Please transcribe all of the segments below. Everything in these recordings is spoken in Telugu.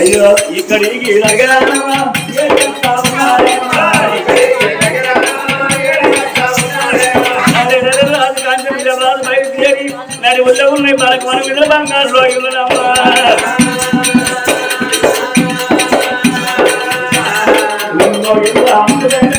అయ్యో ఇక్కడికి దగ్గర మరి ఉన్న ఉన్నాయి మనకు మనం ఇళ్ళ బంగారు రోజులమ్మా నిన్నో ఇల్లు అమ్ముడైనా అమ్ముడైనా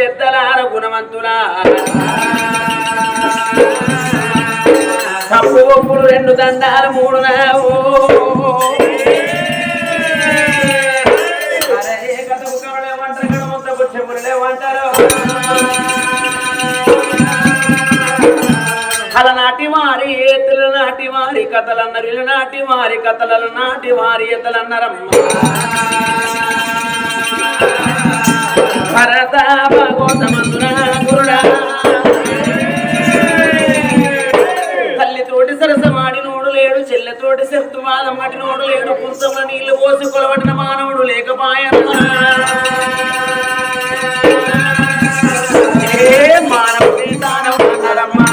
పెద్దలార గుణవంతులా. తప్పు ఒప్పుడు రెండు దండాలు మూడు నావు. అలనాటి వారి ఏతుల నాటి వారి కథలన్నరిల నాటి వారి కథల నాటి వారి ఎతలన్నరమ్మ భరత భాగవతమందున గురుడా. తల్లితోటి సరసమాడి నోడు లేడు చెల్లెతోటి సెత్తు వాదమ్మటి నోడు లేడు పుంసముల నీళ్ళు పోసి కొలవటిన మానవుడు లేకపాయ మానవుడి దానవన్నరమ్మా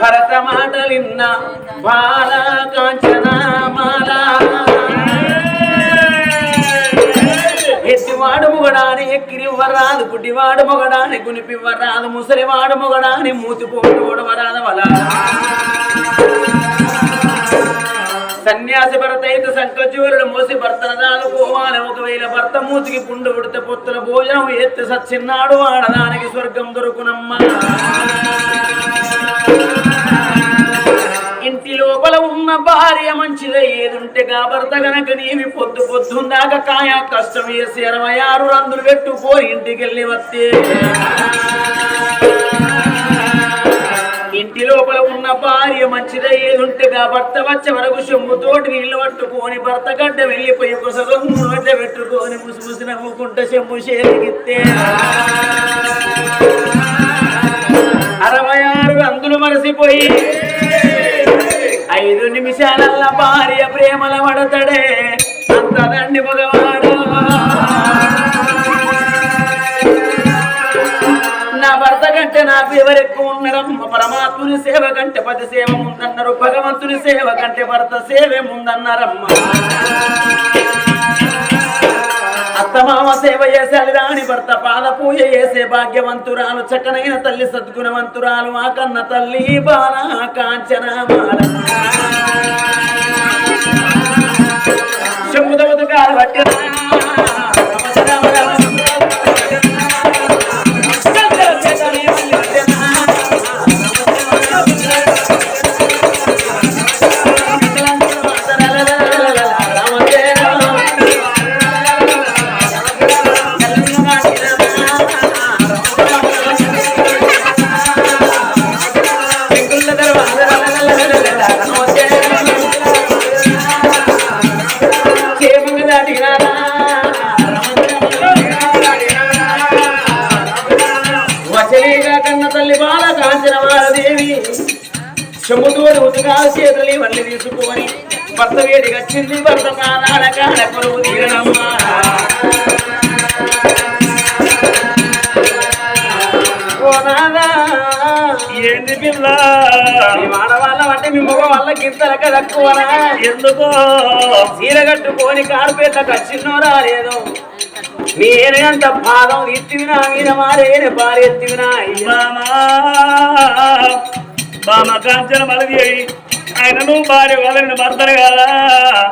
భరత మాటలిన్న బాల కాంచన ఎక్కిరివ్వరాదు గుడ్డివాడు మొగడాని గునిపివ్వరాదు ముసలివాడు మొగడాని మూతిపోటు ఓడవరాదు వల. సన్యాసి భర్త అయితే సంకజూరుడు మోసి భర్తనదాలు పోవాలి. ఒకవేళ భర్త మూతికి పుండు ఉడితే పొత్తుల భోజనం ఎత్తి సచ్చిన్నాడు ఆడదానికి స్వర్గం దొరుకునమ్మా. లోపల ఉన్న భార్య మంచిదే. ఏదుంటే భర్త గనక నీవి పొద్దు పొద్దుందాక కాయ కష్టం వేసి ఇరవై ఆరు రందులు పెట్టుకో ఇంటికి వెళ్ళి వస్తే ఇంటి లోపల ఉన్న భార్య మంచిదే. ఏదుంటే భర్త వచ్చే వరకు చెమ్ముతోటి నీళ్ళు పట్టుకొని భర్త గడ్డ వెళ్ళిపోయి కుసగం నోట్ల పెట్టుకొని ముసిముసి నవ్వుకుంటే చెమ్ము చేరిగితే అరవై ఆరు అందులు మరసిపోయి ఐదు నిమిషాలల్ల భార్య ప్రేమల పడతాడే. అంతదండి మగవాడు నా భర్త కంటే నాకు ఎవరెక్కువ ఉన్నారమ్మ పరమాత్ముని సేవ కంటే పది సేవ ఉందన్నారు భగవంతుని సేవ కంటే భర్త సేవే ముందన్నారమ్మ. అత్తమామ సేవ చేసేది రాణి భర్త పాద పూజ చేసే భాగ్యవంతురాలు చక్కనైన తల్లి సద్గుణవంతురాలు ఆ కన్న తల్లి బాల కాంచన మాల. చెమ్ముదవదు కాదు భర్త వేడిగా చిల్లి భర్త పాదాల కాడ కొలువు తీరనమ్మా. ఓ నాదా మీ ఆడవాళ్ళం అంటే మీ మగ వాళ్ళకి ఇంతలక తక్కువనా ఎందుకో? చీర కట్టుకొని కార్పేట కచ్చిన్నోరా లేదు? నేను అంత పాదం ఎత్తివినా మీద మారేనే పాలు ఎత్తివినా? బామా బామ కాంచన మలది ఆయన నువ్వు భార్య వాళ్ళని భర్తలు కదా?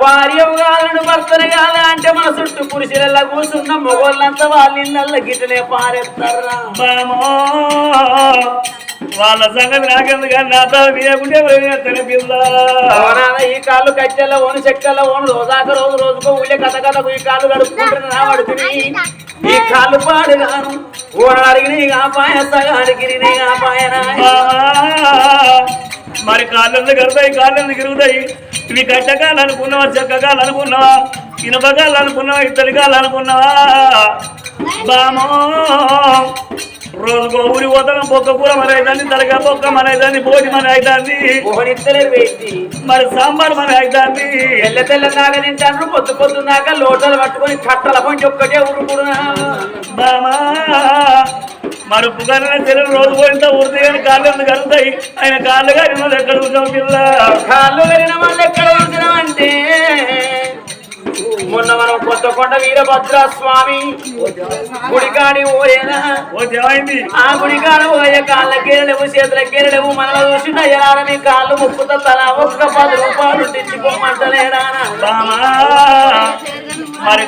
భార్య కాలను భర్తను కాదా అంటే మన చుట్టూ పురుషులల్లా కూర్చున్న మొగోళ్ళంతా వాళ్ళ ఇళ్ళల్లో గిట్టనే పారేస్తారా? వాళ్ళ సంగతి నాకెందుకు తెలిపిల్ల అవనాన ఈ కాళ్ళు కట్టెల ఓను చెక్కల ఓను రోజాక రోజు రోజుకో ఊళ్ళే కథ కథకు ఈ కాళ్ళు గడుపుకుంటున్న నా పడుతుంది ఈ కాళ్ళు పాడుగాను ఓన అడిగిన ఆపాయ సగానికి ఆపాయన? మరి కాళ్ళెందు కడతాయి కాళ్ళెందు తిరుగుతాయి ఇవి కట్టకాలనుకున్నావా అనుకున్నావా చెక్కకాలు అనుకున్నావా ఇనుపకాలు అనుకున్నావా ఇత్తడికాలు అనుకున్నావా బామో. రోజుకో ఊరి పోతాం బొక్క కూర మన అవుతుంది తలగా బొక్క మన అవుతుంది బోటి మన అవుతుంది మరి సాంబార్ మన అవుతుంది తెల్ల తెల్ల దాకా తింటాను పొద్దు పొద్దు దాకా లోటలు పట్టుకొని కట్టల కొంచెం ఒక్కటే ఉరుకుడునా బామా మరి చెల్లెలు రోజు పోయిన ఊరితే కానీ కాళ్ళు ఎందుకు కలుగుతాయి ఆయన కాళ్ళు గారి ఎక్కడ కూర్చోం పిల్ల? కాళ్ళు వెళ్ళిన వాళ్ళు ఎక్కడ కొండ వీరభద్ర స్వామి. గుడికాడి ఓయేనా ఆ గుడికాడ పోయే కాళ్ళ గేరలేవు చేతుల గేరలేవు మనలో చూసిన ఎలారని కాళ్ళు ముక్కుతో తల ఒక్క పది రూపాయలు తెచ్చిపోమంటలేడానా మరి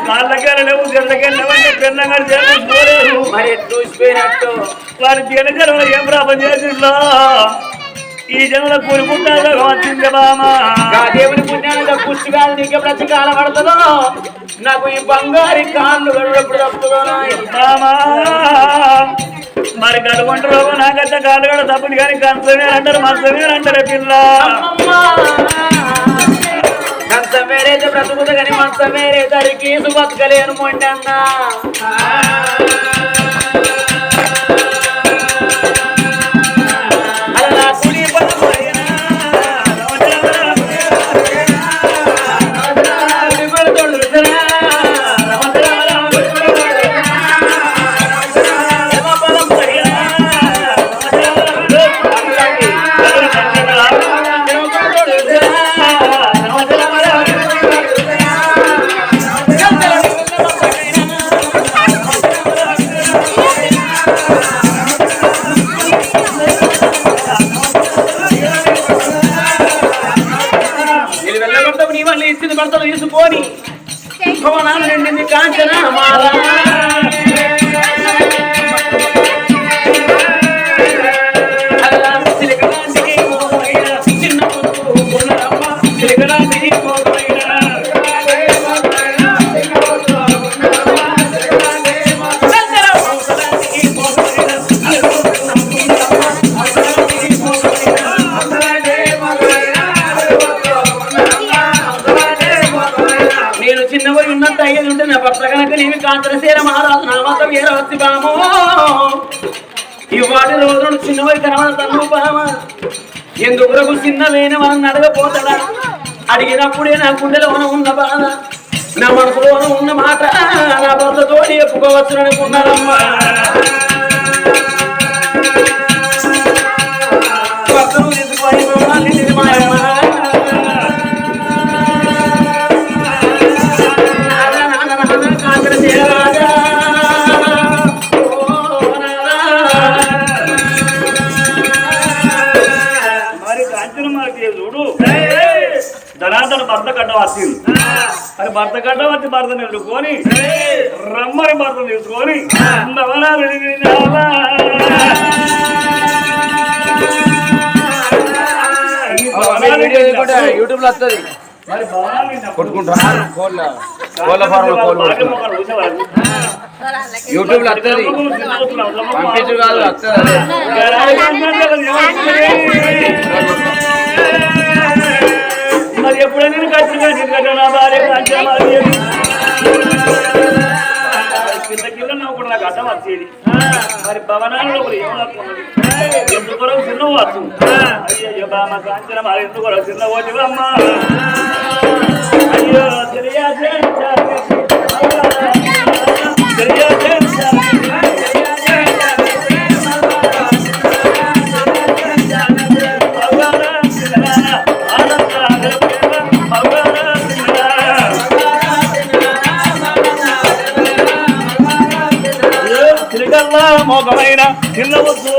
లేవంటే పెన్నగా చేసుకోలేదు మరి చూసిపోయినట్టు? వారి జనజనం ఏం ప్రాపం చేసిందో ఈ జనుల కూరుకుంటారు వచ్చింది బామా దేవుని పుణ్యానికి పుష్టి కాదు నీకే ప్రతి కాలం పడుతుందో? నాకు ఈ బంగారి కాళ్ళు. బామా మరి గడుగుంటారు నాకైతే కాళ్ళు కూడా తప్పదు కానీ కంచమే అంటారు మంచమే అంటారు పిల్ల అమ్మమ్మా. కంచం వేరైతే బ్రతుకుతా కానీ మంచం వేరే దానికి బతకలేను మొండన్నా ఎందుకు చిన్నవేన మనం అడగపోతాడా అడిగినప్పుడే నా గుండెలోన ఉన్న బాధ నా మనసులోన ఉన్న మాట నా భర్తతో చెప్పుకోవచ్చు అనుకున్నానమ్మా వచ్చింది మరి భర్త కట్ట వచ్చి భర్త నిలుకొని రమ్మని భర్త నిలుచుకొని యూట్యూబ్లో వస్తుంది. కొట్టుకుంటున్నారు కోళ్ళ కోళ్ళ కోళ్ళు. యూట్యూబ్లో వస్తుంది. పంపించు కాదు వస్తుంది. మరి ఎప్పుడైనా నేను ఖచ్చితంగా ఎందుకంటే నా భార్య పంచమాలి కింద కింద నవ్వు నాకు అడ్డం వచ్చేది. మరి భవనాల్లో కూడా ఏమనుకున్నది ఎందుకు చిన్న వచ్చు అయ్యో బామ కాంచన మరి ఎందుకు చిన్న అమ్మా. అయ్యో తెలియా మోగమైన చిన్న వస్తు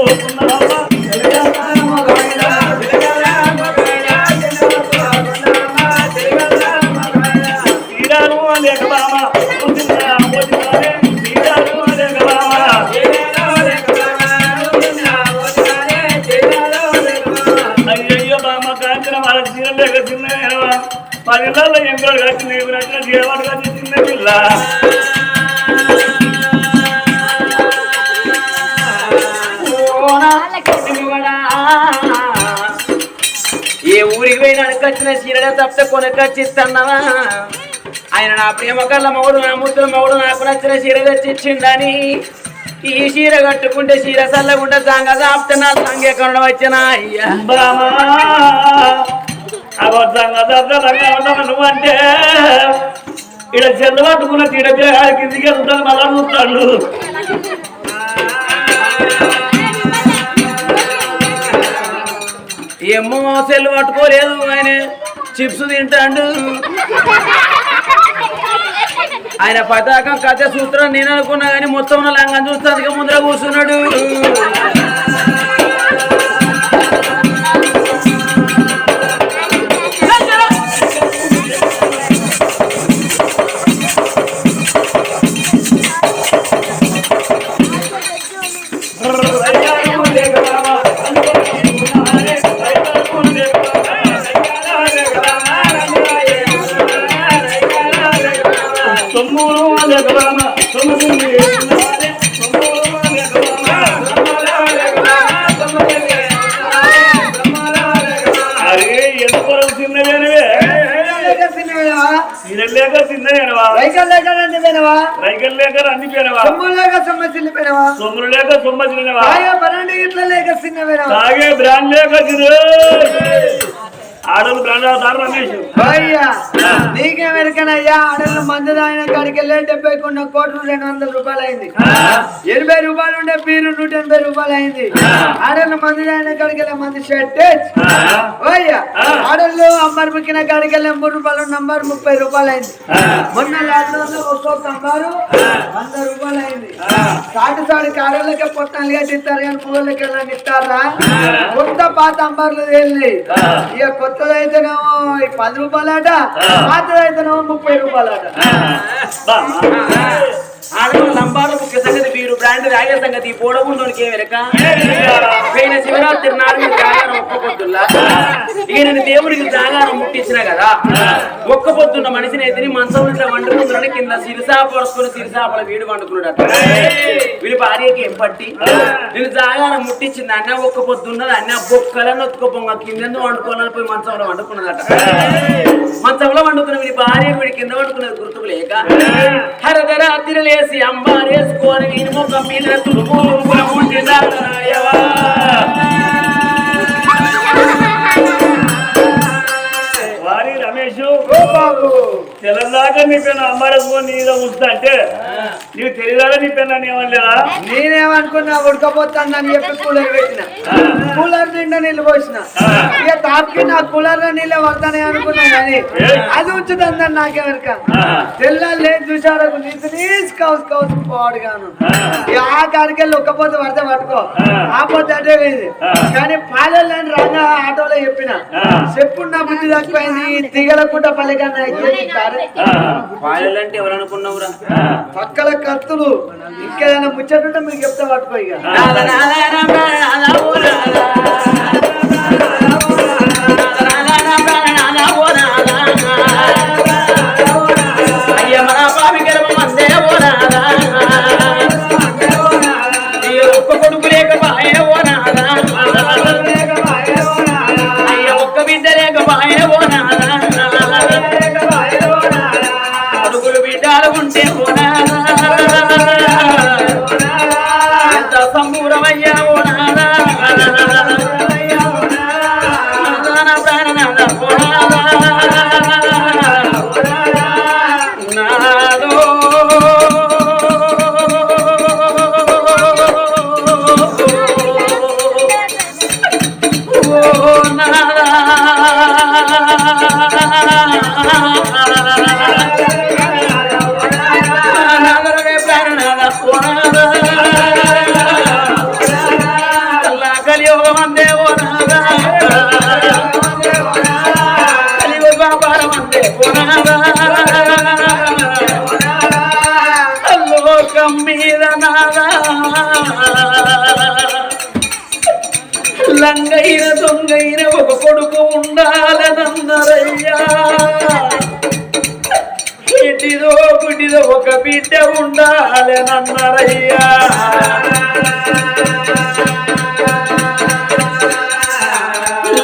ఊరికి వచ్చిన చీరడే తప్పితే కొనకొచ్చిస్తున్నావా ఆయన నా ప్రేమ కళ్ళ మౌడు నా ముద్దుల మౌడు నాకు నచ్చిన చీర తెచ్చిచ్చిండని. ఈ చీర కట్టుకుంటే చీర చల్లగుంటే సంగ చాపితే నా సంగే కొనడం వచ్చిన. అయ్యా. బామా అబద్ధంగా దద్దరంగా ఉండవు నువ్వంటే ఇక్కడ చెల్లు పట్టుకున్న కిందికి వెళ్తాను మళ్ళా చూస్తాడు ఏమో సెల్ పట్టుకోలేదు ఆయన. చిప్స్ తింటాడు. ఆయన పతాకం కథ సూత్రం నేను అనుకున్నా కానీ మొత్తం ఉన్న లంగం అందుకే ముందర కూర్చున్నాడు. లేక అన్ని పేనవా సొమ్ములు లేక సొమ్మ చిన్నవా తాగే బ్రాండ్ లేక చిరు ఆడలు బ్రాండ్ అవుతారు రమేష్ నీకెవరికనయ్యా ఆడలు మందు దాని కాడికి వెళ్ళి డెబ్బై కొన్న కోట్లు రెండు వందల రూపాయలు అయింది ఎనభై రూపాయలు ఉండే బీరు నూట ఎనభై రూపాయలు అయింది ఆడలు మందు దాని కాడికి వెళ్ళే మంది షర్ట్ ఓయ్యా ఆడలు అమ్మారు ముక్కిన కాడికి వెళ్ళే మూడు రూపాయలు నంబర్ ముప్పై రూపాయలు అయింది మొన్న లాక్డౌన్ ఒక్కో నంబరు వంద రూపాయలు అయింది సాటి సాటి కాడలకే పొట్టాలు కట్టిస్తారు కానీ పువ్వులకి వెళ్ళని ఇస్తారా? కొత్త పాత అంబార్లు వెళ్ళి ఇక కొత్తదైతేనేమో ఈ పది రూపాయలట. పాతదైతేనేమో ముప్పై రూపాయలట ఆడవాళ్ళ లంబాలు ముఖ్య సంగతి వీరు బ్రాండ్ రాగే సంగతి పోడగుండోనికి ఏమి వెనక పోయిన శివరాత్రి నాడు జాగారం ఒక్క పొద్దుల్లా? దేవుడికి జాగారం ముట్టించిన కదా? ఒక్క పొద్దున్న మనిషిని ఎదిరి మంచం ఇట్లా వండుకుంటున్నాడు కింద సిరిసా పొడుచుకుని సిరిసాపల వీడు వండుకున్నాడు వీడి భార్యకి ఏం పట్టి? వీళ్ళు జాగారం ముట్టించింది అన్న ఒక్క పొద్దున్నది అన్న బొక్కలను ఒత్తుకో పొంగ కింద వండుకోవాలని పోయి మంచంలో వండుకున్నదట మంచంలో వండుకున్న వీడి భార్య వీడి కింద వండుకున్నది గుర్తుకు లేక హరదరాత్రి లేసి అంబారేసుకొని వీడి ముఖం మీద తులుపు రమేష్ తెలంగాణ నీ పెన్న అమ్మారేసుకొని నీలో ఉంచుతా అంటే? నీకు తెలియదా నీ పెన్న ఏమనలేదా నేనేమనుకున్నా ఉడకపోతానని చెప్పి కూలర్ పెట్టిన. కూలర్ నిండా నీళ్ళు పోసిన. ఇక తాపకి నా కూలర్లో నీళ్ళే పడతానే అనుకున్నా కానీ అది ఉంచుతుందని నాకెవరిక తెల్లారు లేదు చూసారు నీకు నీసు కౌసు కౌసు పోవాడు గాను. ఇక ఆ కాడికి వెళ్ళి ఒక్కపోతే పడితే పట్టుకో. ఆ. పొద్దు అటే పోయింది. కానీ పాలెళ్ళని రాగా ఆటోలో చెప్పిన. చెప్పుడు నా బుద్ధి తక్కువైంది దిగలకుండా పల్లెకన్నా ఎక్కేది వాళ్ళంటే ఎవరు అనుకున్నావురా పక్కల కత్తులు ఇంకేదైనా ముచ్చటుంటే మీకు చెప్తా పట్టుకో ఇక. ఎంత ఇటిదో గుడిదో ఒక బిడ్డ ఉండాలనన్నారయ్యా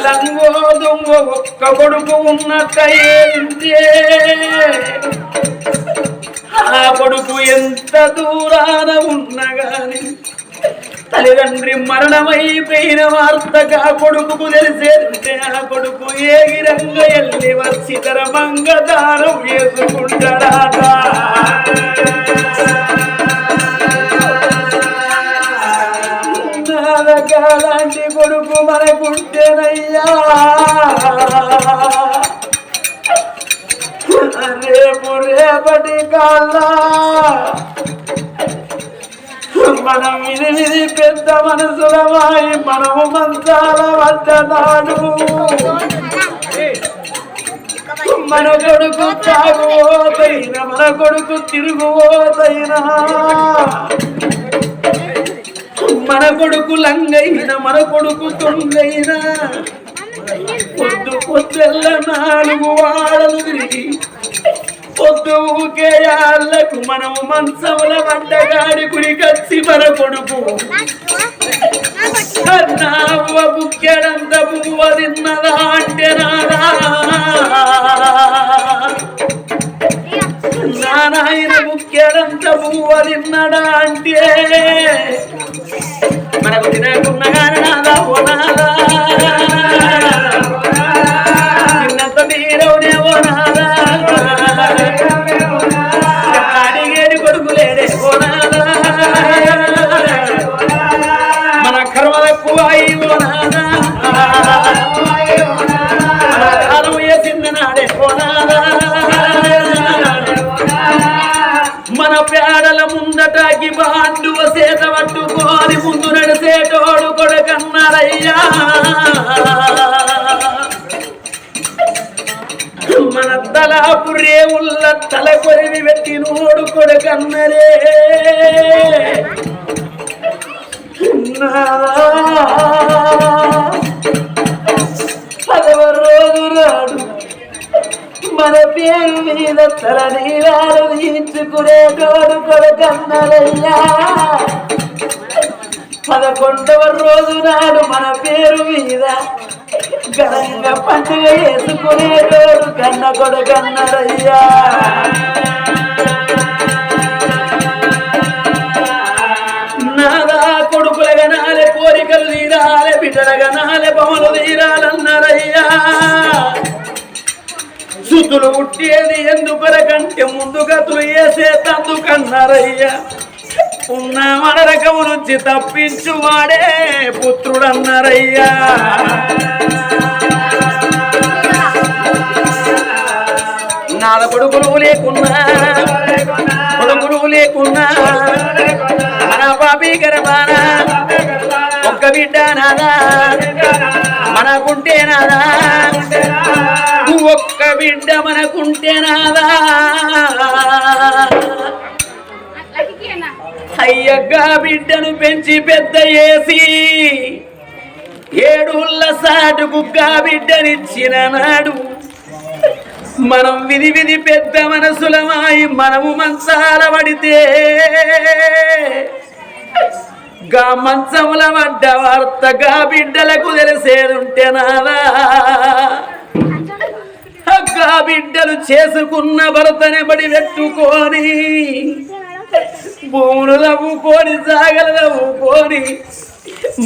లంగో దొంగ ఒక్క కొడుకు ఉన్నట్టయిందే ఆ కొడుకు ఎంత దూరాన ఉన్నగాని తల్లిదండ్రి మరణమైపోయిన వార్తగా కొడుకుకు తెలిసేదంటే ఆ కొడుకు ఏగిరంగా ఎల్లి వచ్చితర మంగదారం వేసుకుంటాడాట నాదకాలాంటి కొడుకు మనకుంటేనయ్యా. రేపు రేపటి కాలా మనం విని విని పెద్ద మనసులమాయి మనము మంచాల పడ్డనాడు మన కొడుకు తాగుపోతైన మన కొడుకు తిరుగుపోతైనా మన కొడుకు లంగైన మన కొడుకు తొంగైనా. పొద్దు పొద్దెల్ల నాలుగు వాడలు తిరిగి పొద్దు ఊకేయాళ్ళకు మనము మంచముల వంటగాడి గురికొచ్చి మన కొడుకు. నావ్వ బుక్కెడంత పువ్వ తిన్నదా అంటే నాదా నానాయన బుక్కెడంత పువ్వ తిన్నడా అంటే? మనకు తినకున్న కానీ నాదా? తిన్నంత తీరవునే మన మన పేడల ముందటాకి బాండు సేత పట్టుకోని ముందు నడిసేటోడు కొడుకన్నారయ్యా. మన తలాపు రేవుల్ల తల కొరివి పెట్టి నోడు కొడుకన్నరే. పదవ రోజు రాడు మన పేరు మీద తల నీరాలు తీయించుకునేటోడు కొడుకన్నరయ్యా పదకొండవ రోజు నాడు మన పేరు మీద ఘనంగా పండుగ చేసుకునేటోడు కన్న కొడుకన్నరయ్యా సుతులు పుట్టేది ఎందుకొరకంటే ముందు గతులు వేసే తందుకన్నారయ్యా ఉన్న మనరకము నుంచి తప్పించు వాడే పుత్రుడన్నారయ్యా. నాద కొడుకులు లేకున్నా లేకున్నా. మన పాపి గర్భాన? ఒక్క బిడ్డ నాదా? మనకుంటే నాదా? ఒక్క బిడ్డ మనకుంటే నాదా? అయ్యగా బిడ్డను పెంచి పెద్ద చేసి ఏడుళ్ళ సాటుకుగా బిడ్డనిచ్చిన నాడు. మనం విధి విధి పెద్ద మనసులమాయి మనము మంచాల పడితే గా మంచముల పడ్డ వార్తగా బిడ్డలకు తెలిసేదుంటే నాదా గా బిడ్డలు చేసుకున్న భర్తని బడి పెట్టుకొని భూములు నవ్వుకొని జాగలు నవ్వుకొని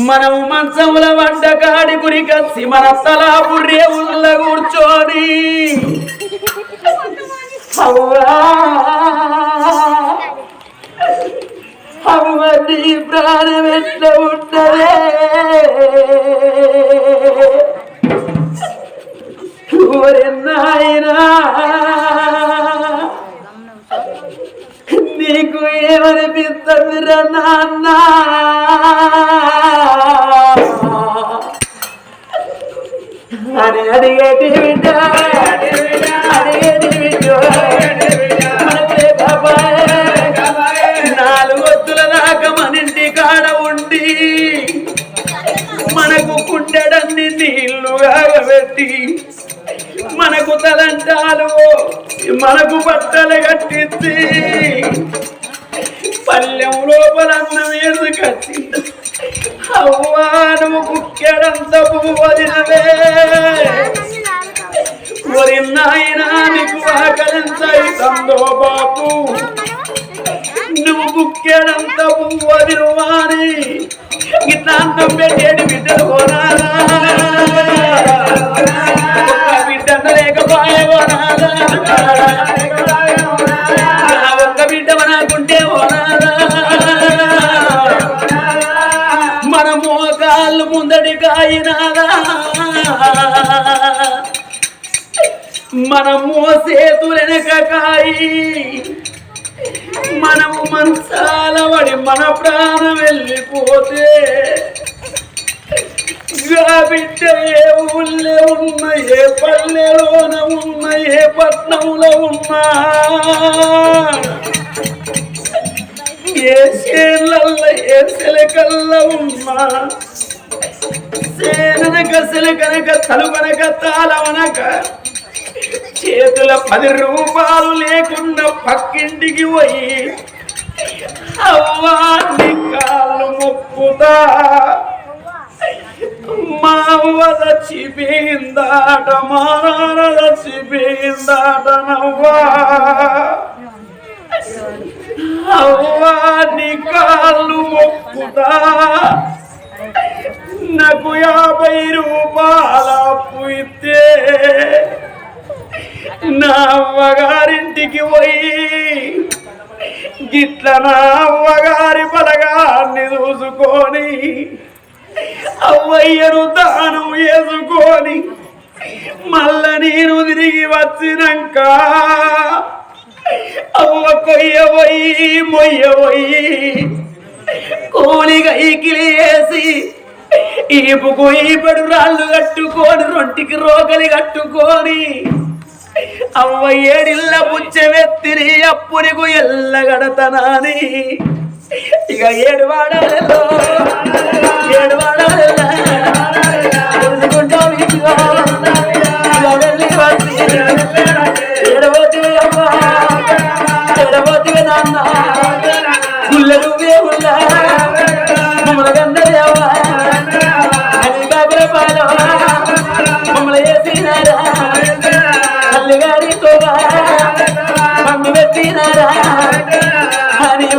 మనము మంచముల వంట కాడి గురికచ్చి మన తలా బుర్రే ఉల్ల కూర్చొని అవ్వా నీ ప్రాణం ఎట్లా ఉన్నదే నాయనా నీకు ఏమనిపిస్తుందిరా నాన్న అని అది బిడ్డ నాలుగు వద్దుల దాకా మన ఇంటి కాడ ఉండి మనకు కుండెడన్ని నీళ్ళు తలంటాలు మనకు బట్టలు కట్టించి పల్లెం లోపల అన్నం ఎందుకు కట్టింది నువ్వు కుక్కెడంత పువ్వదినవే ఒరి నాయనా నీకు ఆకలింత ఇతందో బాపు నువ్వు బుక్కేడంత పువ్వదిరువాని ఇట్లా అన్నం బిడ్డలు కొనాలా బిడ్డ లేకపోయే కొనాలా ఒక్క బిడ్డ మనకుంటే కొనాలా మోకాళ్ళు మనం మోసే మన మనము మనసాల పడి మన ప్రాణం వెళ్ళిపోతే బిడ్డ ఏ ఊళ్ళో ఉన్న ఏ పల్లెలోన ఉన్న ఏ పట్నంలో ఉన్నా? ఏ చేళ్ళల్లో ఏ సెలకల్ల ఉన్నా? సేననక సెలకనక తలువనక తాళవనక చేతుల పది రూపాయలు లేకుండా పక్కింటికి పోయి అవ్వాన్ని కాళ్ళు మొక్కుతా మా అవ్వ చచ్చిపోయిందాట మా నాన్న చచ్చిపోయిందాట నవ్వా అవ్వాన్ని కాళ్ళు మొక్కుతా. నాకు యాభై రూపాయల అప్పు ఇస్తే నా అవ్వగారింటికి పోయి గిట్ల నా అవ్వగారి బలగాన్ని చూసుకొని అవ్వయ్యను దానం వేసుకొని మల్ల నేను తిరిగి వచ్చినాక అవ్వ కొయ్యబోయి మొయ్యబోయి కూలిగా ఈకిలి వేసి ఈపుకు ఈపడు రాళ్ళు కట్టుకొని రొంటికి రోగలి కట్టుకొని. అవ్వ ఏడిల్ల పుచ్చమెత్తిరి అప్పునికు ఎల్లగడతనాని ఇక ఏడు వాడాలలో ఏడు వాడాలలో. తెలుసుకుంటాం ఇదిగో. ఇక వెళ్ళి వచ్చి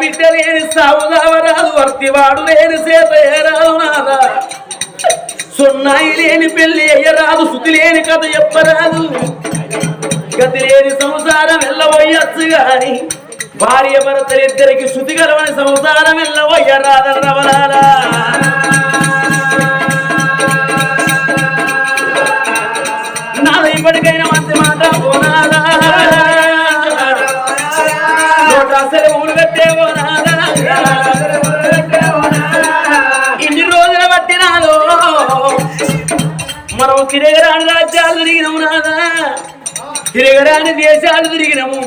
బిడ్డ లేని సావుదావరాదు వర్తివాడు లేని సేత ఏరాదు నాదా సున్నాయి లేని పెళ్ళి అయ్యరాదు శుతి లేని కథ చెప్పరాదు. గతి లేని సంసారం వెళ్ళబోయచ్చు గాని భార్య భర్తలిద్దరికి శుతి కలవని సంసారం వెళ్ళబోయ్యరాదరవరాలా తిరగరాని దేశాలు తిరిగినము.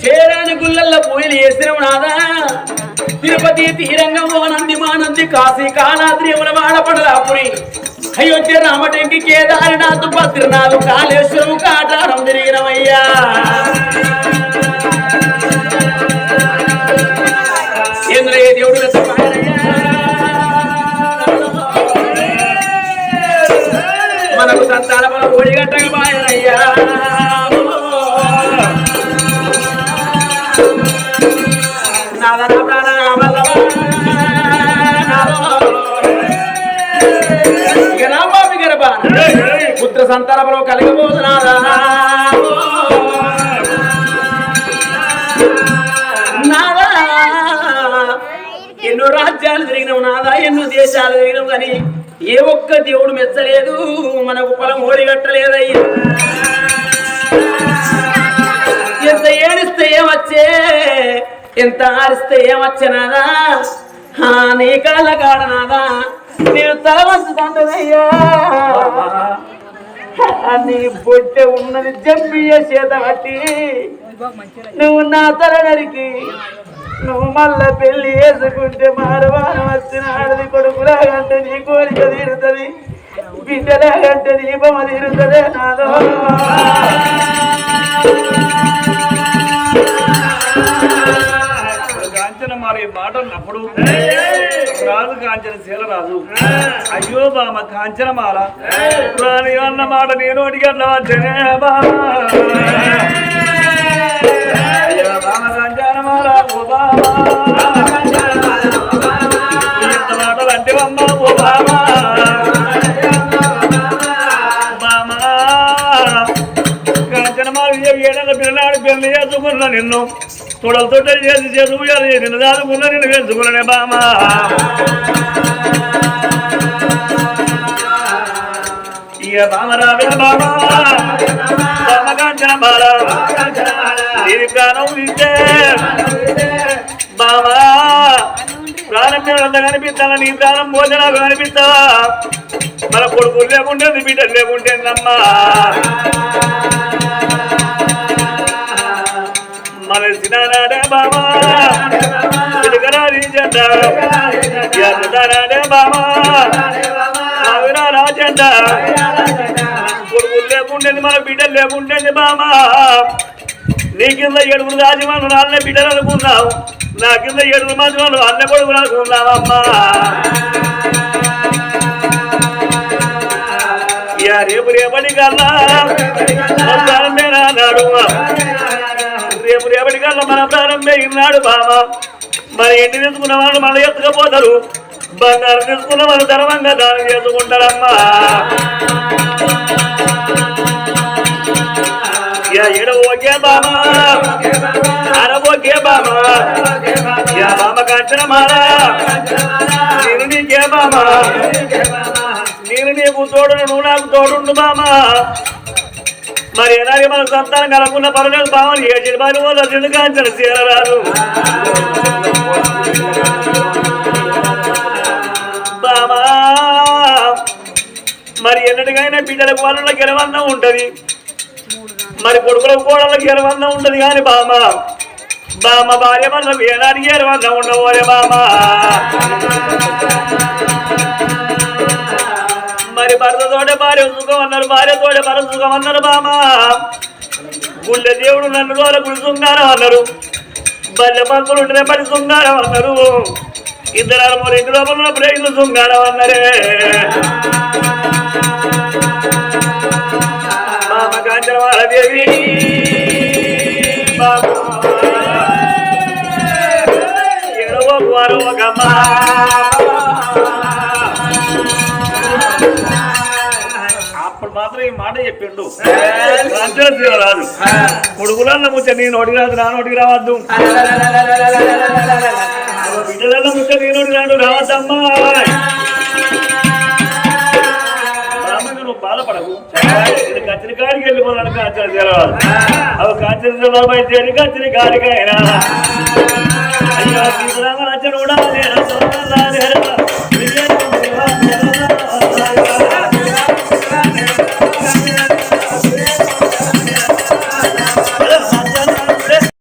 చేరాని గుళ్ళల్లో పూజలు చేసినాము నాదా. తిరుపతి తీరంగంలో నంది మానంది కాశీ కాళాద్రి యమునవాడ పడలాపురి అయోధ్య రామటంకి కేదారినాథ్ బద్రీనాథ్ కాళేశ్వరం కాటారం తిరిగినమయ్యా. ఇంద్ర దేవుడు మనకు సంతాన బల ఓడిగట్టక బాయనయ్యా పుత్ర కలిగిపోతున్నారా ఎన్నో రాజ్యాలు తిరిగినావు నాదా ఎన్నో దేశాలు తిరిగినావు కానీ ఏ ఒక్క దేవుడు మెచ్చలేదు మనకు పొలం ఓడిగట్టలేదయ్యా ఎంత ఏడిస్తే ఏమొచ్చే ఎంత ఆరిస్తే ఏమొచ్చనాదా హాని నీ కాళ్ళ కాడనాదా నేను తల వంచుకుంటున్నయ్యా. నీ బొట్టె ఉన్నది జంపియ చేత పట్టి నువ్వు నా తల నరికి నువ్వు మళ్ళా పెళ్ళి వేసుకుంటే మారవానం వచ్చిన ఆడది కొడుకులాగంటే నీ కోరిక తీరుతుంది బిడ్డలాగంటే నీ బొమ్మ నాదో Thank you. మారి మాట అన్నప్పుడు రాజు కాంచన శీల రాజు. అయ్యో బామ కాంచన మాల. అన్న మాట నేను బామ కాంచన మాల ఓ బామ ఎంత మాటలు అంటే అమ్మ ఓ బామ. బామ కాంచనమాలు ఏడన్న పిల్లనాడు పిల్లలు చేసుకున్నా నిన్ను. తొడలతో చేసి చేసుకున్నాను నిన్ను దాదుకున్నా నిన్ను పెంచుకున్నానే బామా. ఇక బామ. బామా ప్రాణం ఇస్తే బామా ప్రాణం మీద కనిపిస్తాను? నీ ప్రాణం భోజనాలు కనిపిస్తావా? మన కొడుకులు లేకుంటే బిడ్డలు లేకుంటేందమ్మా అమ్మా మన సినాడే బామా చిలకరాది జెండ కొడుకులు లేకుండేది మన బిడ్డలు లేకుండేది బామా నీ కింద ఏడుగురు రాజమాను నాన్న బిడ్డలు అనుకున్నావు నా కింద ఏడుగురు మాత్రం అన్న కొడుకులు అనుకున్నావమ్మా రేపు రేపటి కల్లా నాడు రేపు రేపటి కల్లా మన ప్రారంభే ఇన్నాడు బామ మరి ఎండి తీసుకున్న వాళ్ళు మళ్ళీ ఎత్తుకపోతారు. బంగారం తీసుకున్న వాళ్ళు ధర్మంగా దానం చేసుకుంటారమ్మా ఇక ఈడ ఓకే బామ అర ఓకే బామ యా బామ కంచన మారా. నేను నీకే బామ నేను నీకు తోడును నువ్వు నాకు తోడుండు మామా మరి ఎలాగే మన సంతానం కలగకుండా పర్లేదు పావని ఏ చిరుబాని పోదా చిన్నకాంచన చేరరాదు బామా మరి ఎన్నటికైనా బిడ్డలకు వాళ్ళ గెలవన్న ఉంటది. మరి కొడుకులకు కోడళ్ళ గెలవన్న ఉంటది కానీ బామ బామ భార్య వల్ల ఏనాడు గెలవన్న ఉండవోరే బామా. మరి భర్తతోటే భార్య సుఖం అన్నారు భార్యతోటే భర్త సుఖం అన్నారు బామా. గుళ్ళె దేవుడు నన్ను రోజు గుడి శృంగారం అన్నారు. బల్లె పంతులు ఉంటేనే పడి శృంగారం అన్నారు. ఇద్దరు అరమూరు ఇంటి లోపల ఉన్నప్పుడు ఇల్లు శృంగారం అన్నారే. బామ కాంచనమాల దేవి. ఏడవ వారు ఒక ఈ మాట చెప్పిండు రాదు కొడుకులన్న ముచ్చ నీ నోటికి రాదు నా నోటికి రావద్దు బిడ్డలన్న ముచ్చ నీ నోటికి రాడు రావద్దమ్మా బాధపడకు కత్తిరి కాడికి వెళ్ళిపోతాను కాంచన తీరరాదు అవి తీరబాబు అయితే కత్తిరి కాడికైనా అయ్యో రచన కూడా